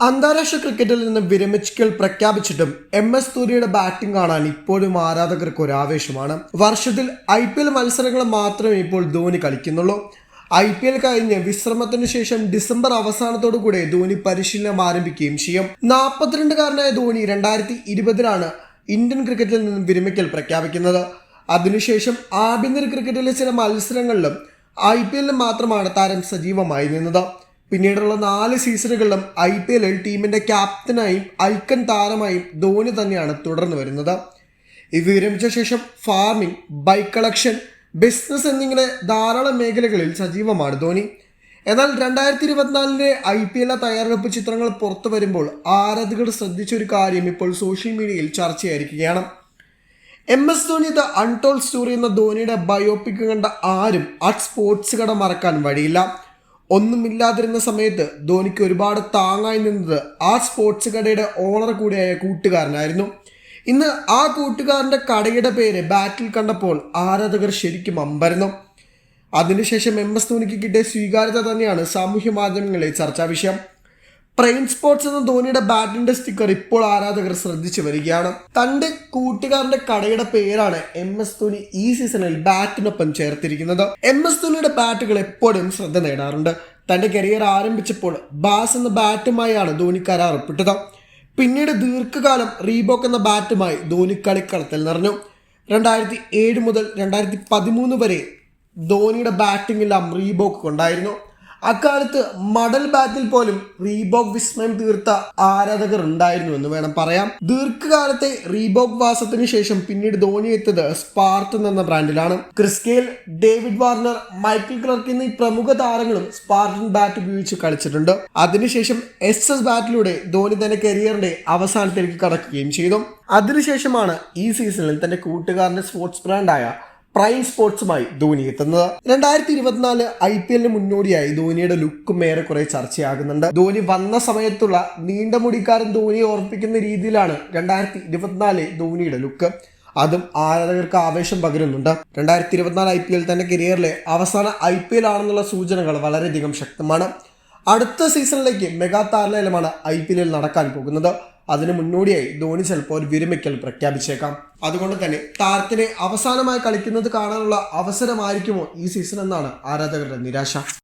അന്താരാഷ്ട്ര ക്രിക്കറ്റിൽ നിന്ന് വിരമിക്കൽ പ്രഖ്യാപിച്ചിട്ടും എം എസ് ധോനിയുടെ ബാറ്റിംഗ് കാണാൻ ഇപ്പോഴും ആരാധകർക്ക് ഒരു ആവേശമാണ് വർഷത്തിൽ ഐ പി എൽ മത്സരങ്ങൾ മാത്രമേ ഇപ്പോൾ ധോനി കളിക്കുന്നുള്ളൂ. ഐ പി എൽ കഴിഞ്ഞ് വിശ്രമത്തിന് ശേഷം ഡിസംബർ അവസാനത്തോടു കൂടെ ധോനി പരിശീലനം ആരംഭിക്കുകയും ചെയ്യും. നാൽപ്പത്തിരണ്ടുകാരനായ ധോനി രണ്ടായിരത്തി ഇരുപതിലാണ് ഇന്ത്യൻ ക്രിക്കറ്റിൽ നിന്ന് വിരമിക്കൽ പ്രഖ്യാപിക്കുന്നത്. അതിനുശേഷം ആഭ്യന്തര ക്രിക്കറ്റിലെ ചില മത്സരങ്ങളിലും ഐ പി എല്ലിലും മാത്രമാണ് താരം സജീവമായി നിന്നത്. പിന്നീടുള്ള നാല് സീസണുകളിലും ഐ പി എല്ലിൽ ടീമിന്റെ ക്യാപ്റ്റനായും ഐക്കൺ താരമായും ധോണി തന്നെയാണ് തുടർന്നു വരുന്നത്. ഇത് വിരമിച്ച ശേഷം ഫാർമിംഗ് ബൈക്ക് കളക്ഷൻ ബിസിനസ് എന്നിങ്ങനെ ധാരാളം മേഖലകളിൽ സജീവമാണ് ധോണി. എന്നാൽ രണ്ടായിരത്തി ഇരുപത്തിനാലിലെ ഐ പി എല്ലിലെ തയ്യാറെടുപ്പ് ചിത്രങ്ങൾ പുറത്തു വരുമ്പോൾ ആരാധകർ ശ്രദ്ധിച്ചൊരു കാര്യം ഇപ്പോൾ സോഷ്യൽ മീഡിയയിൽ ചർച്ചയായിരിക്കുകയാണ്. M S Dhoni the untold story എന്ന ധോണിയുടെ ബയോപിക് കണ്ട ആരും ആ സ്പോർട്സ് കട മറക്കാൻ വഴിയില്ല. ഒന്നുമില്ലാതിരുന്ന സമയത്ത് ധോനിക്ക് ഒരുപാട് താങ്ങായി നിന്നത് ആ സ്പോർട്സ് കടയുടെ ഓണർ കൂടിയായ കൂട്ടുകാരനായിരുന്നു. ഇന്ന് ആ കൂട്ടുകാരന്റെ കടയുടെ പേര് ബാറ്റിൽ കണ്ടപ്പോൾ ആരാധകർ ശരിക്കും അമ്പരന്നു. അതിനുശേഷം എം എസ് ധോനിക്ക് കിട്ടിയ സ്വീകാര്യത തന്നെയാണ് സാമൂഹ്യ മാധ്യമങ്ങളിലെ ചർച്ചാ വിഷയം. പ്രൈം സ്പോർട്സ് എന്ന ധോണിയുടെ ബാറ്റിന്റെ സ്റ്റിക്കർ ഇപ്പോൾ ആരാധകർ ശ്രദ്ധിച്ചു വരികയാണ്. തന്റെ കൂട്ടുകാരന്റെ കടയുടെ പേരാണ് എം എസ് ധോണി ഈ സീസണിൽ ബാറ്റിനൊപ്പം ചേർത്തിരിക്കുന്നത്. എം എസ് ധോണിയുടെ ബാറ്റുകൾ എപ്പോഴും ശ്രദ്ധ നേടാറുണ്ട്. തന്റെ കരിയർ ആരംഭിച്ചപ്പോൾ ബാസ് എന്ന ബാറ്റുമായാണ് ധോണി കരാർ ഒപ്പിട്ടത് പിന്നീട് ദീർഘകാലം റീബോക്ക് എന്ന ബാറ്റുമായി ധോണി കളിക്കളത്തിൽ നിറഞ്ഞു. രണ്ടായിരത്തി ഏഴ് മുതൽ രണ്ടായിരത്തി പതിമൂന്ന് വരെ ധോണിയുടെ ബാറ്റിംഗെല്ലാം റീബോക്ക് കൊണ്ടായിരുന്നു. അക്കാലത്ത് മടൽ ബാറ്റിൽ പോലും റീബോക് വിസ്മയം തീർത്ത ആരാധകർ ഉണ്ടായിരുന്നു എന്ന് വേണം പറയാം. ദീർഘകാലത്തെ റീബോക് വാസത്തിന് ശേഷം പിന്നീട് ധോണി എത്തിയത് സ്പാർട്ടൻ എന്ന ബ്രാൻഡിലാണ്. Chris Gayle David Warner Michael Clarke എന്നീ പ്രമുഖ താരങ്ങളും സ്പാർട്ടൻ ബാറ്റ് ഉപയോഗിച്ച് കളിച്ചിട്ടുണ്ട്. അതിനുശേഷം എസ് എസ് ബാറ്റിലൂടെ ധോണി തന്റെ കരിയറിന്റെ അവസാനത്തിലേക്ക് കടക്കുകയും ചെയ്തു. അതിനുശേഷമാണ് ഈ സീസണിൽ തന്റെ കൂട്ടുകാരന്റെ സ്പോർട്സ് ബ്രാൻഡായ പ്രൈം സ്പോർട്സുമായി ധോനി എത്തുന്നത്. രണ്ടായിരത്തി ഇരുപത്തിനാല് ഐ പി എല്ലിന് മുന്നോടിയായി ധോനിയുടെ ലുക്കും ഏറെക്കുറെ ചർച്ചയാകുന്നുണ്ട്. ധോനി വന്ന സമയത്തുള്ള നീണ്ട മുടിക്കാരൻ ധോനിയെ ഓർപ്പിക്കുന്ന രീതിയിലാണ് രണ്ടായിരത്തി ഇരുപത്തിനാല് ധോനിയുടെ ലുക്ക്. അതും ആരാധകർക്ക് ആവേശം പകരുന്നുണ്ട്. രണ്ടായിരത്തി ഇരുപത്തിനാല് ഐ പി എൽ തന്റെ കരിയറിലെ അവസാന ഐ പി എൽ ആണെന്നുള്ള സൂചനകൾ വളരെയധികം ശക്തമാണ്. അടുത്ത സീസണിലേക്ക് മെഗാ താരലേലമാണ് ഐ പി എല്ലിൽ നടക്കാൻ പോകുന്നത്. അതിന് മുന്നോടിയായി ധോണി ചിലപ്പോൾ ഒരു വിരമിക്കൽ പ്രഖ്യാപിച്ചേക്കാം. അതുകൊണ്ട് തന്നെ താരത്തിനെ അവസാനമായി കളിക്കുന്നത് കാണാനുള്ള അവസരമായിരിക്കുമോ ഈ സീസൺ എന്നാണ് ആരാധകരുടെ നിരാശ.